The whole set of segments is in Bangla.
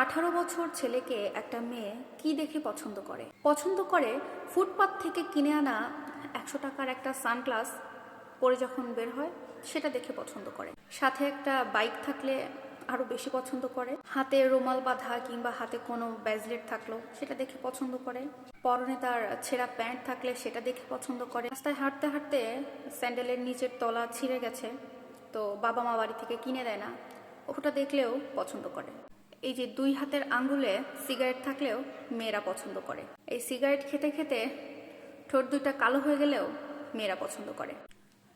আঠারো বছর ছেলেকে একটা মেয়ে কি দেখে পছন্দ করে? পছন্দ করে ফুটপাথ থেকে কিনে আনা একশো টাকার একটা সানগ্লাস পরে যখন বের হয়, সেটা দেখে পছন্দ করে। সাথে একটা বাইক থাকলে আরও বেশি পছন্দ করে। হাতে রুমাল বাঁধা কিংবা হাতে কোনো ব্যাজলেট থাকল, সেটা দেখে পছন্দ করে। পরনে তার ছেঁড়া প্যান্ট থাকলে সেটা দেখে পছন্দ করে। রাস্তায় হাঁটতে হাঁটতে স্যান্ডেলের নিচের তলা ছিঁড়ে গেছে, তো বাবা মা বাড়ি থেকে কিনে দেয় না, ওটা দেখলেও পছন্দ করে। এই যে দুই হাতের আঙ্গুলে সিগারেট থাকলেও মেয়েরা পছন্দ করে। এই সিগারেট খেতে খেতে ঠোঁট দুইটা কালো হয়ে গেলেও মেয়েরা পছন্দ করে।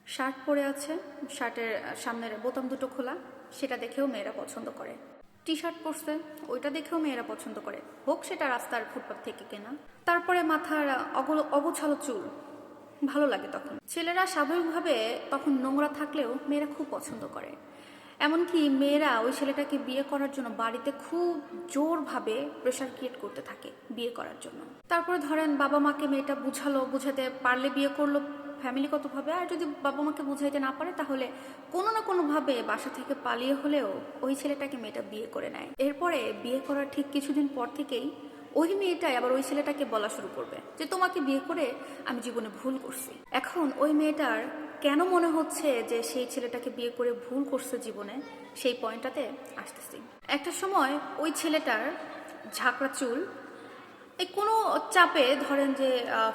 শার্ট পরে আছে, শার্টের সামনের বোতাম দুটো খোলা, সেটা দেখেও মেয়েরা পছন্দ করে। টি শার্ট পরছে, ওইটা দেখেও মেয়েরা পছন্দ করে। হোক সেটা রাস্তার ফুটপাথ থেকে কেনা। তারপরে মাথার অগল অগোছালো চুল। ভালো লাগে তখন। ছেলেরা স্বাভাবিকভাবে তখন নোংরা থাকলেও মেয়েরা খুব পছন্দ করে। এমনকি মেয়েরা ওই ছেলেটাকে বিয়ে করার জন্য বাড়িতে খুব জোরভাবে প্রেশার ক্রিয়েট করতে থাকে বিয়ে করার জন্য। তারপরে ধরেন বাবা মাকে মেয়েটা বুঝালো, বুঝাতে পারলে বিয়ে করল ফ্যামিলিগতভাবে আর যদি বাবা মাকে বুঝাইতে না পারে তাহলে কোনো না কোনোভাবে বাসা থেকে পালিয়ে হলেও ওই ছেলেটাকে মেয়েটা বিয়ে করে নেয়। এরপরে বিয়ে করার ঠিক কিছুদিন পর থেকেই ওই মেয়েটাই আবার ওই ছেলেটাকে বলা শুরু করবে যে তোমাকে বিয়ে করে আমি জীবনে ভুল করছি। এখন ওই মেয়েটার কেন মনে হচ্ছে যে সেই ছেলেটাকে বিয়ে করে ভুল করছে জীবনে? সেই পয়েন্টটাতে আসতেছি। একটা সময় ওই ছেলেটার ঝাঁকড়া চুল, এই কোনো চাপে ধরেন যে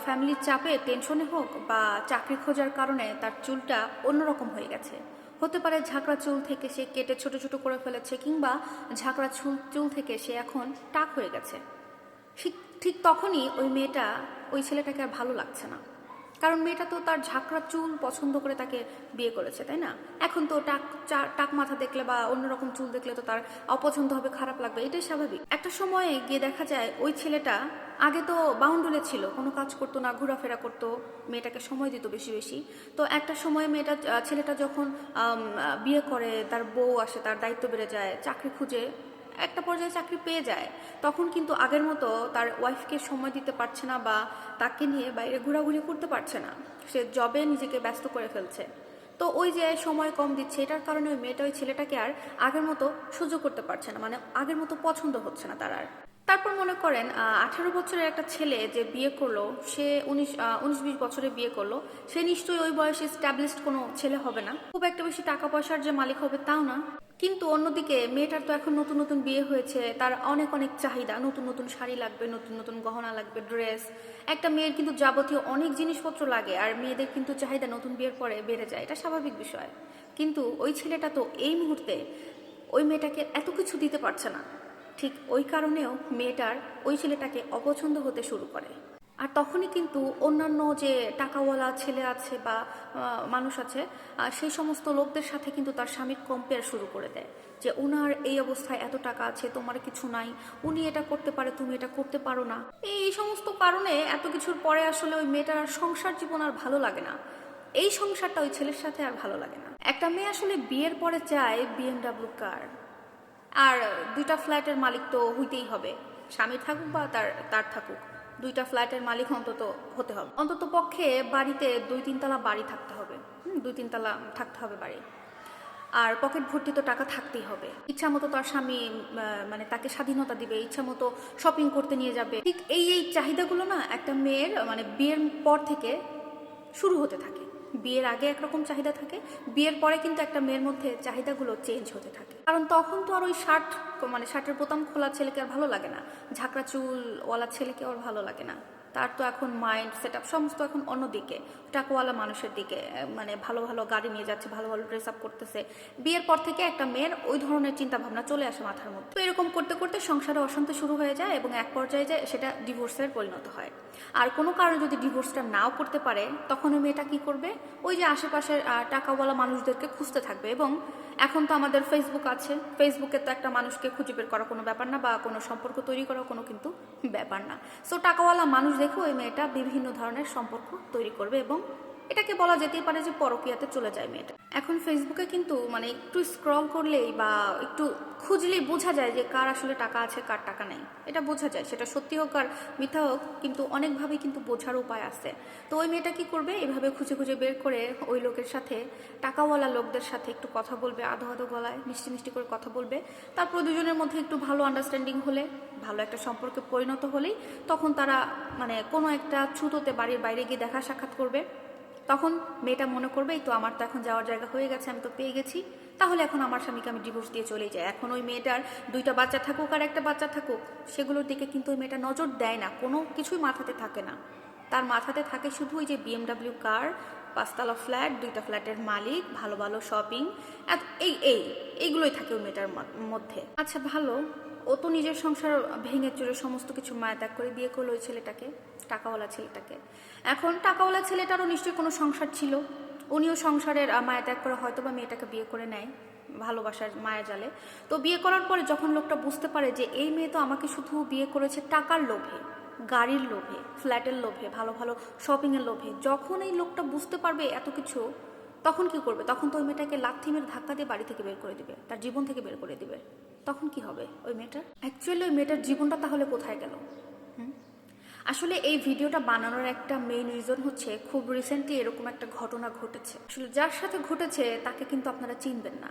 ফ্যামিলির চাপে টেনশনে হোক বা চাকরি খোঁজার কারণে তার চুলটা অন্যরকম হয়ে গেছে। হতে পারে ঝাঁকড়া চুল থেকে সে কেটে ছোট ছোট করে ফেলেছে কিংবা ঝাঁকড়া চুল চুল থেকে সে এখন টাক হয়ে গেছে। ঠিক ঠিক তখনই ওই মেয়েটা ওই ছেলেটাকে আর ভালো লাগছে না। কারণ মেয়েটা তো তার ঝাঁকড়া চুল পছন্দ করে তাকে বিয়ে করেছে, তাই না? এখন তো টাক টাক মাথা দেখলে বা অন্যরকম চুল দেখলে তো তার অপছন্দ হবে, খারাপ লাগবে, এটাই স্বাভাবিক। একটা সময়ে গিয়ে দেখা যায় ওই ছেলেটা আগে তো বাউন্ডুলে ছিল, কোনো কাজ করতো না, ঘোরাফেরা করতো, মেয়েটাকে সময় দিত বেশি বেশি। তো একটা সময় মেয়েটা ছেলেটা যখন বিয়ে করে, তার বউ আসে, তার দায়িত্ব বেড়ে যায়, চাকরি খুঁজে একটা পর্যায়ে চাকরি পেয়ে যায়, তখন কিন্তু আগের মতো তার ওয়াইফকে সময় দিতে পারছে না বা তাকে নিয়ে বাইরে ঘোরাঘুরি করতে পারছে না। সে জবে নিজেকে ব্যস্ত করে ফেলছে। তো ওই যে সময় কম দিচ্ছে, এটার কারণে ওই মেয়েটা, ওই ছেলেটাকে আর আগের মতো সহ্য করতে পারছে না। মানে আগের মতো পছন্দ হচ্ছে না তার আর। তারপর মনে করেন আঠারো বছরের একটা ছেলে যে বিয়ে করল, সে উনিশ উনিশ বিশ বছরে বিয়ে করল, সে নিশ্চয়ই ওই বয়সে স্ট্যাবলিশড কোনো ছেলে হবে না। খুব একটা বেশি টাকা পয়সার যে মালিক হবে তাও না। কিন্তু অন্যদিকে মেয়েটার তো এখন নতুন নতুন বিয়ে হয়েছে, তার অনেক অনেক চাহিদা, নতুন নতুন শাড়ি লাগবে, নতুন নতুন গহনা লাগবে ড্রেস একটা মেয়ের কিন্তু যাবতীয় অনেক জিনিসপত্র লাগে, আর মেয়েদের কিন্তু চাহিদা নতুন বিয়ের পরে বেড়ে যায়, এটা স্বাভাবিক বিষয়। কিন্তু ওই ছেলেটা তো এই মুহূর্তে ওই মেয়েটাকে এত কিছু দিতে পারছে না। ঠিক ওই কারণেও মেয়েটার ওই ছেলেটাকে অপছন্দ হতে শুরু করে। আর তখনই কিন্তু অন্যান্য যে টাকাওয়ালা ছেলে আছে বা মানুষ আছে সেই সমস্ত লোকদের সাথে কিন্তু তার স্বামীর কম্পেয়ার শুরু করে দেয় যে ওনার এই অবস্থায় এত টাকা আছে, তোমার কিছু নাই, উনি এটা করতে পারে, তুমি এটা করতে পারো না। এই সমস্ত কারণে এত কিছুর পরে আসলে ওই মেয়েটার সংসার জীবন আর ভালো লাগে না। এই সংসারটা ওই ছেলের সাথে আর ভালো লাগে না। একটা মেয়ে আসলে বিয়ের পরে চায় বিএমডাব্লিউ কার। আর দুইটা ফ্ল্যাটের মালিক তো হইতেই হবে। স্বামী থাকুক বা তার তার থাকুক, দুইটা ফ্ল্যাটের মালিক অন্তত হতে হবে। অন্তত পক্ষে বাড়িতে দুই তিনতলা বাড়ি থাকতে হবে। দুই তিনতলা থাকতে হবে বাড়ি। আর পকেট ভর্তি তো টাকা থাকতেই হবে। ইচ্ছা মতো তার স্বামী মানে তাকে স্বাধীনতা দিবে, ইচ্ছা মতো শপিং করতে নিয়ে যাবে। ঠিক এই এই চাহিদাগুলো না একটা মেয়ের মানে বিয়ের পর থেকে শুরু হতে থাকে। বিয়ের আগে একরকম চাহিদা থাকে, বিয়ের পরে কিন্তু একটা মেয়ের মধ্যে চাহিদাগুলো চেঞ্জ হতে থাকে। কারণ তখন তো আর ওই শার্ট মানে শার্টের বোতাম খোলা ছেলেকে আর ভালো লাগে না, ঝাঁকড়া চুলওয়ালা ছেলেকে আর ভালো লাগে না। তার তো এখন মাইন্ড সেট আপ সমস্ত এখন অন্যদিকে টাকাওয়ালা মানুষের দিকে মানে ভালো ভালো গাড়ি নিয়ে যাচ্ছে, ভালো ভালো ড্রেস আপ করতেছে। বিয়ের পর থেকে একটা মেয়ের ওই ধরনের চিন্তা ভাবনা চলে আসে মাথার মধ্যে। তো এরকম করতে করতে সংসারে অশান্তি শুরু হয়ে যায় এবং এক পর্যায়ে যায় সেটা ডিভোর্সের পরিণত হয়। আর কোনো কারণে যদি ডিভোর্সটা নাও করতে পারে তখন ওই মেয়েটা কী করবে? ওই যে আশেপাশের টাকাওয়ালা মানুষদেরকে খুঁজতে থাকবে এবং এখন তো আমাদের ফেসবুক আছে। ফেসবুকে তো একটা মানুষকে খুঁজে বের করা কোনো ব্যাপার না বা কোনো সম্পর্ক তৈরি করা কোনো কিন্তু ব্যাপার না। সো টাকাওয়ালা মানুষ দেখে ওই মেয়েটা বিভিন্ন ধরনের সম্পর্ক তৈরি করবে এবং এটাকে বলা যেতেই পারে যে পরকীয়াতে চলে যায় মেয়েটা। এখন ফেসবুকে কিন্তু মানে একটু স্ক্রল করলেই বা একটু খুঁজলেই বোঝা যায় যে কার আসলে টাকা আছে, কার টাকা নেই। এটা বোঝা যায়, সেটা সত্যি হোক আর মিথ্যা হোক, কিন্তু অনেকভাবেই কিন্তু বোঝার উপায় আছে। তো ওই মেয়েটা কি করবে? এভাবে খুঁজে খুঁজে বের করে ওই লোকের সাথে, টাকাওয়ালা লোকদের সাথে একটু কথা বলবে, আধো আধো গলায় মিষ্টি মিষ্টি করে কথা বলবে। তারপর দুজনের মধ্যে একটু ভালো আন্ডারস্ট্যান্ডিং হলে, ভালো একটা সম্পর্কে পরিণত হলেই তখন তারা মানে কোনো একটা ছুতোতে বাড়ির বাইরে গিয়ে দেখা সাক্ষাৎ করবে। তখন মেয়েটা মনে করবে তো আমার তো এখন যাওয়ার জায়গা হয়ে গেছে, আমি তো পেয়ে গেছি। তাহলে এখন আমার স্বামীকে আমি ডিভোর্স দিয়ে চলে যাই। এখন ওই মেয়েটার দুইটা বাচ্চা থাকুক আর একটা বাচ্চা থাকুক, সেগুলোর দিকে কিন্তু ওই মেয়েটা নজর দেয় না, কোনো কিছুই মাথাতে থাকে না। তার মাথাতে থাকে শুধু ওই যে বিএমডাব্লিউ কার পাঁচতলা ফ্ল্যাট দুইটা ফ্ল্যাটের মালিক, ভালো ভালো শপিং এই এই, এইগুলোই থাকে ওই মেয়েটার মধ্যে। আচ্ছা ভালো। ও তো নিজের সংসার ভেঙে চুরে সমস্ত কিছু মায়া ত্যাগ করে বিয়ে করল ওই ছেলেটাকে, টাকাওয়ালা ছেলেটাকে। এখন টাকাওয়ালা ছেলেটারও নিশ্চয়ই কোনো সংসার ছিল। উনিও সংসারের মায়া ত্যাগ করে হয়তো বা মেয়েটাকে বিয়ে করে নেয়, ভালোবাসার মায়া জালে। তো বিয়ে করার পরে যখন লোকটা বুঝতে পারে যে এই মেয়ে তো আমাকে শুধু বিয়ে করেছে টাকার লোভে, গাড়ির লোভে, ফ্ল্যাটের লোভে, ভালো ভালো শপিংয়ের লোভে, যখন এই লোকটা বুঝতে পারবে এত কিছু তখন কি করবে? তখন তো ওই মেয়েটাকে লাথি মেরে ধাক্কা দিয়ে বাড়ি থেকে বের করে দিবে, তার জীবন থেকে বের করে দিবে। তখন কি হবে ওই মেয়েটার? অ্যাকচুয়ালি ওই মেয়েটার জীবনটা তাহলে কোথায় গেল? আসলে এই ভিডিওটা বানানোর একটা মেইন রিজন হচ্ছে খুব রিসেন্টলি এরকম একটা ঘটনা ঘটেছে। আসলে যার সাথে ঘটেছে তাকে কিন্তু আপনারা চিনবেন না।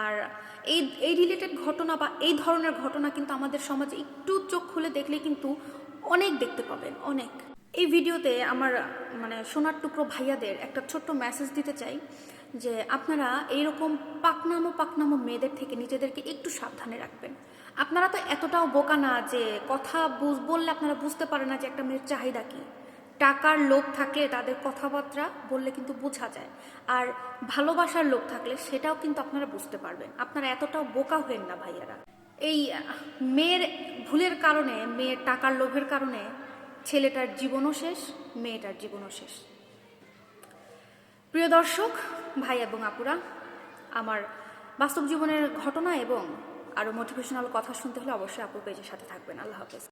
আর এই এই রিলেটেড ঘটনা বা এই ধরনের ঘটনা কিন্তু আমাদের সমাজে একটু চোখ খুলে দেখলে কিন্তু অনেক দেখতে পাবেন, অনেক। এই ভিডিওতে আমার মানে সোনার টুকরো ভাইয়াদের একটা ছোট্ট মেসেজ দিতে চাই যে আপনারা এইরকম পাকনামো পাকনামো মেয়েদের থেকে নিজেদেরকে একটু সাবধানে রাখবেন। আপনারা তো এতটাও বোকা না যে কথা বুঝ- বললে আপনারা বুঝতে পারেন না যে একটা মেয়ের চাহিদা কী। টাকার লোভ থাকলে তাদের কথাবার্তা বললে কিন্তু বোঝা যায়। আর ভালোবাসার লোভ থাকলে সেটাও কিন্তু আপনারা বুঝতে পারবেন। আপনারা এতটাও বোকা হবেন না ভাইয়ারা। এই মেয়ের ভুলের কারণে, মেয়ের টাকার লোভের কারণে ছেলেটার জীবনও শেষ, মেয়েটার জীবনও শেষ। প্রিয় দর্শক, ভাই এবং আপুরা, আমার বাস্তব জীবনের ঘটনা এবং আরও মোটিভেশনাল কথা শুনতে হলে অবশ্যই আপু পেজের সাথে থাকবেন। আল্লাহ হাফেজ।